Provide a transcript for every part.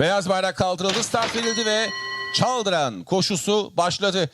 Beyaz bayrak kaldırıldı, start verildi ve çaldıran koşusu başladı.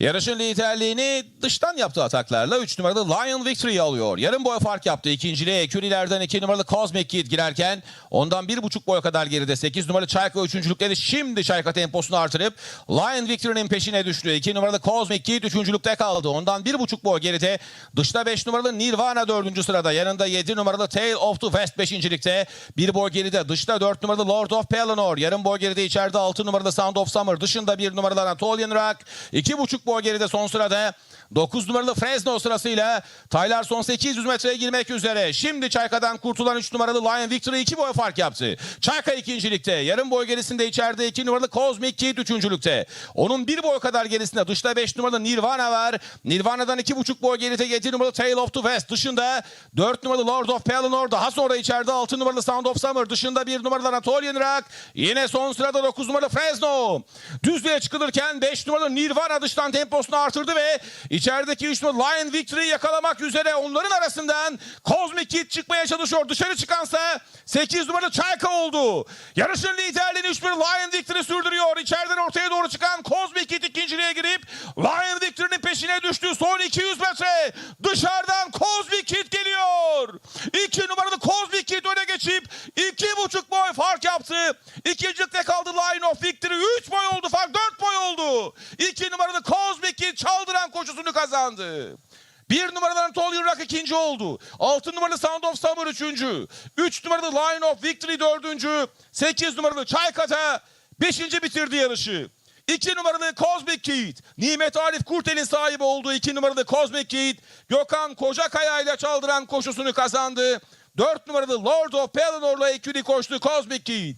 Yarışın liderliğini dıştan yaptığı ataklarla 3 numaralı Lion Victory alıyor. Yarım boy fark yaptı. İkinciliğe Ekürilerden 2 numaralı Cosmic Kid girerken ondan 1,5 boy kadar geride 8 numaralı Çayka üçüncülükleri şimdi Çayka temposunu artırıp Lion Victory'nin peşine düştü. 2 numaralı Cosmic Kid üçüncülükte kaldı. Ondan 1,5 boy geride. Dışta 5 numaralı Nirvana dördüncü sırada. Yanında 7 numaralı Tale of the West beşincilikte. Bir boy geride. Dışta 4 numaralı Lord of Pelennor. Yarım boy geride içeride 6 numaralı Sound of Summer. Dışında 1 numaralı Anatolian Rock. 2,5 boy geride son sırada. 9 numaralı Fresno sırasıyla Tyler son 800 metreye girmek üzere. Şimdi Çayka'dan kurtulan 3 numaralı Lion Victory 2 boy fark yaptı. Çayka ikincilikte. Yarım boy gerisinde içeride 2 numaralı Cosmic Kid üçüncülükte. Onun 1 boy kadar gerisinde dışta 5 numaralı Nirvana var. Nirvana'dan 2,5 boy geride 7 numaralı Tale of the West. Dışında 4 numaralı Lord of Pelennor. Daha sonra içeride 6 numaralı Sound of Summer. Dışında 1 numaralı Anatolian Rock. Yine son sırada 9 numaralı Fresno. Düzlüğe çıkılırken 5 numaralı Nirvana dıştan temposunu artırdı ve içerideki 3 numaralı Lion Victory'yi yakalamak üzere onların arasından Cosmic Kid çıkmaya çalışıyor. Dışarı çıkansa 8 numaralı Çayka oldu. Yarışın liderliğini 3 numaralı Lion Victory sürdürüyor. İçeriden ortaya doğru çıkan Cosmic Kid ikinciliğe girip Lion Victory'nin peşine düştü. Son 200 metre dışarıdan Cosmic Kid geliyor. 2 numaralı Cosmic Kid öne geçip 2,5 boy fark yaptı. İkincilikte kaldı Lion of Victory. 3 boy oldu fark 4 boy oldu. 2 numaralı Cosmic Kid çaldıran koşusunu kazandı. Bir numaralı Anatolian Rock ikinci oldu. Altı numaralı Sound of Summer üçüncü. Üç numaralı Lion of Victory dördüncü. Sekiz numaralı Çaykata beşinci bitirdi yarışı. İki numaralı Cosmic Kid. Nimet Arif Kurtel'in sahibi olduğu iki numaralı Cosmic Kid. Gökhan Kocakaya ile çaldıran koşusunu kazandı. Dört numaralı Lord of Pellennor'la ikili koştu Cosmic Kid.